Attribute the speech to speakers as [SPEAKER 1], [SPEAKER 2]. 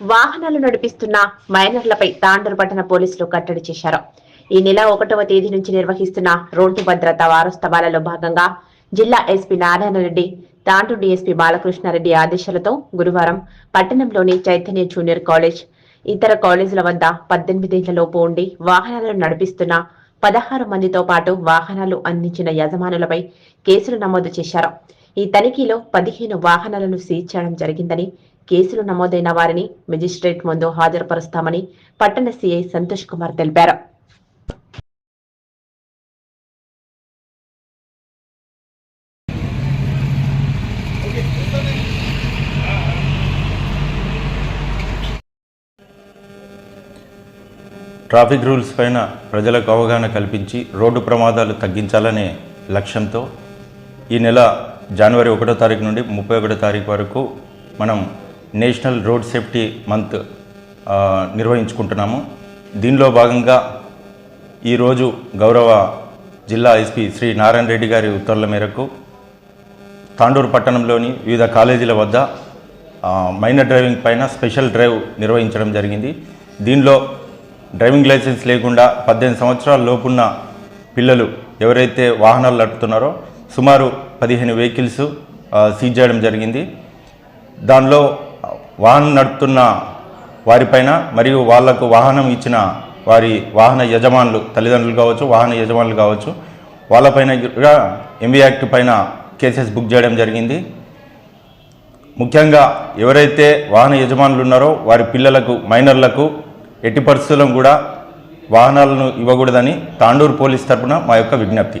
[SPEAKER 1] వాహనాలు నడిపిస్తున్న మైనర్లపై తాండూరు పట్టణ పోలీసులు కట్టడి చేశారు. ఈ నెల ఒకటవ తేదీ నుంచి నిర్వహిస్తున్న రోడ్డు భద్రత వారోత్సవాలలో భాగంగా జిల్లా ఎస్పీ నారాయణ రెడ్డి తాండూరు డీఎస్పీ బాలకృష్ణారెడ్డి ఆదేశాలతో గురువారం పట్టణంలోని చైతన్య జూనియర్ కాలేజ్ ఇతర కాలేజీల వద్ద పద్దెనిమిదేళ్ళలోపు ఉండి వాహనాలను నడిపిస్తున్న పదహారు మందితో పాటు వాహనాలు అందించిన యజమానులపై కేసులు నమోదు చేశారు. ఈ తనిఖీలో పదిహేను వాహనాలను సీజ్ చేయడం జరిగిందని కేసులు నమోదైన వారిని మెజిస్ట్రేట్ ముందు హాజరుపరుస్తామని పట్టణ సీఐ సంతోష్ కుమార్ తెలిపారు.
[SPEAKER 2] ట్రాఫిక్ రూల్స్ పైన ప్రజలకు అవగాహన కల్పించి రోడ్డు ప్రమాదాలు తగ్గించాలనే లక్ష్యంతో ఈ నెల జనవరి ఒకటో తారీఖు నుండి ముప్పై ఒకటో తారీఖు వరకు మనం నేషనల్ రోడ్ సేఫ్టీ మంత్ నిర్వహించుకుంటున్నాము. దీనిలో భాగంగా ఈరోజు గౌరవ జిల్లా ఎస్పీ శ్రీ నారాయణ రెడ్డి గారి ఉత్తర్వుల మేరకు తాండూరు పట్టణంలోని వివిధ కాలేజీల వద్ద మైనర్ డ్రైవింగ్ పైన స్పెషల్ డ్రైవ్ నిర్వహించడం జరిగింది. దీనిలో డ్రైవింగ్ లైసెన్స్ లేకుండా పద్దెనిమిది సంవత్సరాల లోపున్న పిల్లలు ఎవరైతే వాహనాలు నడుపుతున్నారో సుమారు పదిహేను వెహికల్స్ సీజ్ చేయడం జరిగింది. దానిలో వాహనం నడుపుతున్న వారిపైన మరియు వాళ్ళకు వాహనం ఇచ్చిన వారి వాహన యజమానులు తల్లిదండ్రులు కావచ్చు వాహన యజమానులు కావచ్చు వాళ్ళపైన కూడా ఎంవీ యాక్ట్ పైన కేసెస్ బుక్ చేయడం జరిగింది. ముఖ్యంగా ఎవరైతే వాహన యజమానులు ఉన్నారో వారి పిల్లలకు మైనర్లకు ఎట్టి పరిస్థితులను కూడా వాహనాలను ఇవ్వకూడదని తాండూరు పోలీస్ తరపున మా యొక్క విజ్ఞప్తి.